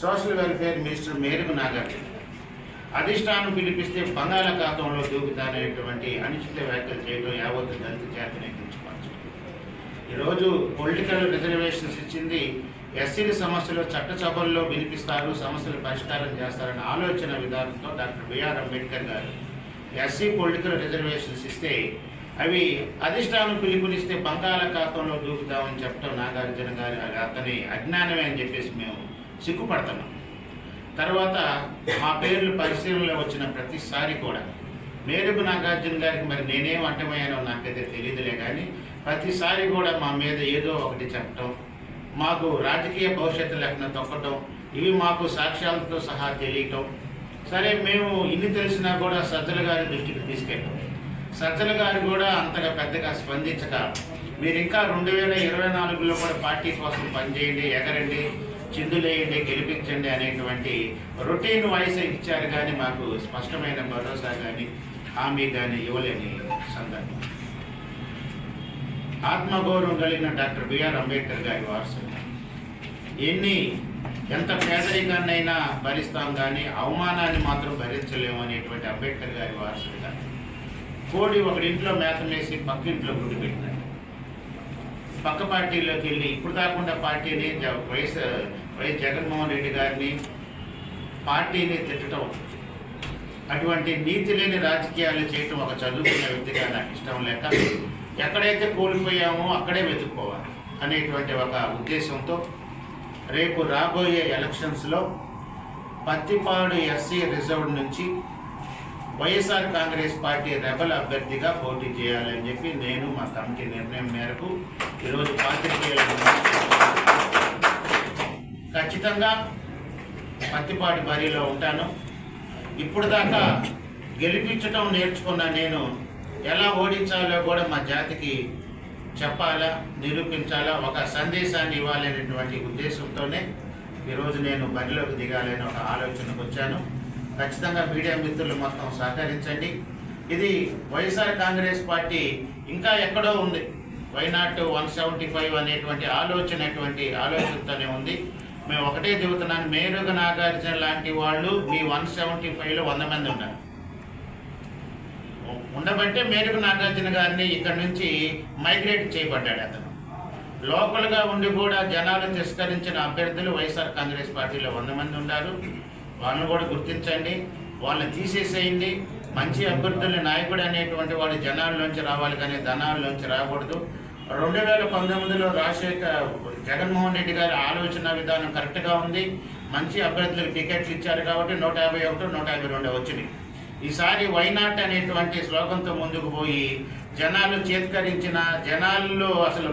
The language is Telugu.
సోషల్ వెల్ఫేర్ మినిస్టర్ మేరకు నాగార్జున. అధిష్టానం పిలిపిస్తే బంగాళాఖాతంలో దూకుతారనేటువంటి అనిశ్చిత వ్యాఖ్యలు చేయడం యావత్తు దళిత జాతిని ఎక్కించుకోవచ్చు ఈరోజు పొలిటికల్ రిజర్వేషన్స్ ఇచ్చింది ఎస్సీల సమస్యలు చట్టసభల్లో వినిపిస్తారు సమస్యలు పరిష్కారం చేస్తారన్న ఆలోచన విధానంతో డాక్టర్ బిఆర్ అంబేద్కర్ గారు ఎస్సీ పొలిటికల్ రిజర్వేషన్స్ ఇస్తే అవి అధిష్టానం పిలుపునిస్తే బంగాళాఖాతంలో దూకుతామని చెప్పడం నాగార్జున గారి అతని అజ్ఞానమే అని చెప్పేసి మేము సిగ్గుపడుతున్నాం తర్వాత మా పేర్లు పరిశీలనలో వచ్చిన ప్రతిసారి కూడా మేరకు నాగార్జున గారికి మరి నేనేం అంటమయ్యానో నాకైతే తెలియదులే కానీ ప్రతిసారి కూడా మా మీద ఏదో ఒకటి చెప్పటం మాకు రాజకీయ భవిష్యత్తు లేకుండా తొక్కటం ఇవి మాకు సాక్ష్యాలతో సహా తెలియటం సరే మేము ఇన్ని తెలిసినా కూడా సజ్జల గారి దృష్టికి తీసుకెళ్ళాం. సజ్జల గారు కూడా అంతగా పెద్దగా స్పందించక మీరు ఇంకా రెండు వేల ఇరవై నాలుగులో కూడా పార్టీ కోసం పనిచేయండి ఎగరండి చిందులేయండి గెలిపించండి అనేటువంటి రొటీన్ వాయిస్ ఇచ్చారు కానీ మాకు స్పష్టమైన భరోసా కానీ హామీ కానీ ఇవ్వలేని సందర్భం. ఆత్మగౌరవం కలిగిన డాక్టర్ బిఆర్ అంబేద్కర్ గారి వారసులు. ఎన్ని ఎంత పేదరికాన్నైనా భరిస్తాం కానీ అవమానాన్ని మాత్రం భరించలేము అనేటువంటి అంబేద్కర్ గారి వారసులుగా. కోడి ఒకడింట్లో మేతమేసి పక్కింట్లో గుడి పెట్టినారు. పక్క పార్టీలోకి వెళ్ళి ఇప్పుడు కాకుండా పార్టీని వైఎస్ వైఎస్ జగన్మోహన్ రెడ్డి గారిని పార్టీని తిట్టడం అటువంటి నీతి లేని రాజకీయాలు చేయటం ఒక చదువుకున్న వ్యక్తిగా నాకు ఇష్టం లేక ఎక్కడైతే కోల్పోయామో అక్కడే వెతుక్కోవాలి అనేటువంటి ఒక ఉద్దేశంతో రేపు రాబోయే ఎలక్షన్స్లో పత్తిపాడు ఎస్సీ రిజర్వ్ నుంచి వైఎస్ఆర్ కాంగ్రెస్ పార్టీ రెబల్ అభ్యర్థిగా పోటీ చేయాలని చెప్పి నేను మా కమిటీ నిర్ణయం మేరకు ఈరోజు పాత్రికేయులకు ఖచ్చితంగా పత్తిపాటి బరిలో ఉంటాను. ఇప్పుడు దాకా గెలిపించడం నేర్చుకున్న నేను ఎలా ఓడించాలో కూడా మా జాతికి చెప్పాలా నిరూపించాలా ఒక సందేశాన్ని ఇవ్వాలనేటువంటి ఉద్దేశంతోనే ఈరోజు నేను బరిలోకి దిగాలని ఒక ఆలోచనకు వచ్చాను ఖచ్చితంగా మీడియా మిత్రులు మొత్తం సహకరించండి. ఇది వైఎస్ఆర్ కాంగ్రెస్ పార్టీ ఇంకా ఎక్కడో ఉంది. వైనాట్ వన్ సెవెంటీ ఫైవ్ అనేటువంటి ఆలోచన అటువంటి ఆలోచనతోనే ఉంది. మేము ఒకటే చెబుతున్నాను మేరుగ నాగార్జున లాంటి వాళ్ళు మీ వన్ సెవెంటీ ఫైవ్లో వంద మంది ఉన్నారు. ఉండబట్టే మేరుగు నాగార్జున గారిని ఇక్కడ నుంచి మైగ్రేట్ చేయబడ్డాడు అతను. లోకల్గా ఉండి కూడా జనాలు తిరస్కరించిన అభ్యర్థులు వైఎస్ఆర్ కాంగ్రెస్ పార్టీలో వంద మంది ఉన్నారు. వాళ్ళని కూడా గుర్తించండి వాళ్ళని తీసేసేయండి. మంచి అభ్యర్థుల్ని నాయకుడు అనేటువంటి వాడు జనాల్లోంచి రావాలి కానీ ధనాల్లోంచి రాకూడదు. రెండు వేల పంతొమ్మిదిలో రాజశేఖర్ జగన్మోహన్ రెడ్డి గారి ఆలోచన విధానం కరెక్ట్గా ఉంది. మంచి అభ్యర్థులకు టికెట్లు ఇచ్చారు కాబట్టి నూట యాభై ఒకటి నూట యాభై రెండు వచ్చినాయి. ఈసారి వైనాట్ అనేటువంటి శ్లోకంతో ముందుకు పోయి జనాలు చేత్కరించిన జనాల్లో అసలు